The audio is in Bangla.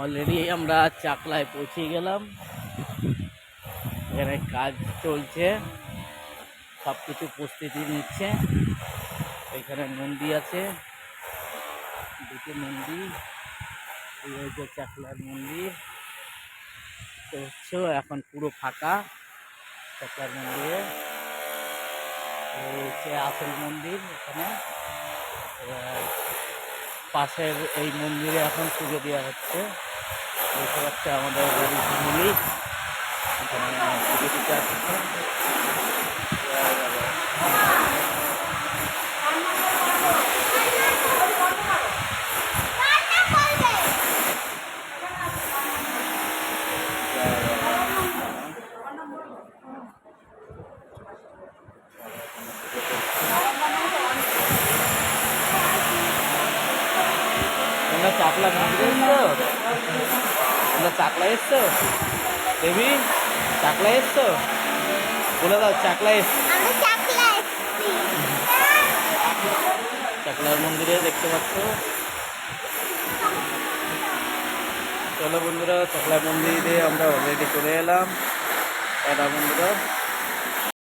অলরেডি আমরা চাকলায় পৌঁছে গেলাম। এখানে কাজ চলছে। সব কিছু প্রস্তুতি নিচ্ছে। এখানে নন্দী আছে। দুটি মন্দির এই হচ্ছে চাকলার মন্দির তো হচ্ছে এখন পুরো ফাঁকা চাকলার মন্দিরে এই হচ্ছে আসল মন্দির এখানে। পাশের এই মন্দিরে এখন পুজো দেওয়া হচ্ছে। দেখতে পাচ্ছে আমাদের বাড়ির ফ্যামিলি এখানে পুজো দিতে আসছে। তোমরা চাকলা মন্দিরে এসছো? তোমরা চাকলা এসছো? দেবী চাকলা এসছো? বলে দাও চাকলা এস আমি চাকলার মন্দিরে দেখতে পাচ্ছ? চলো বন্ধুরা চাকলা মন্দিরে আমরা অলরেডি চলে এলাম। টাটা বন্ধুরা